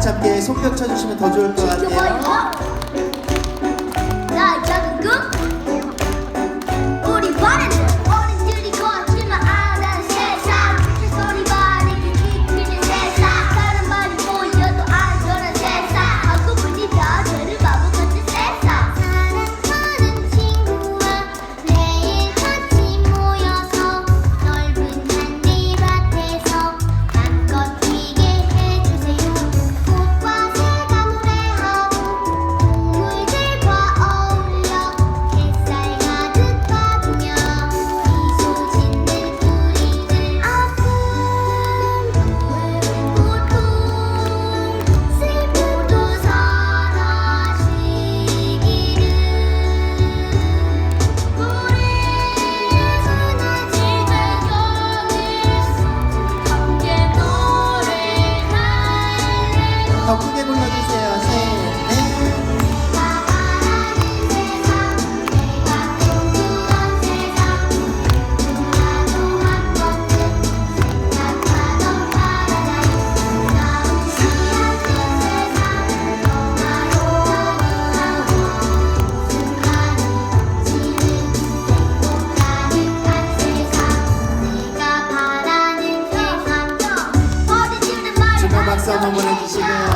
같이 함께 송경 쳐주시면 더 좋을 것 같아요. siguro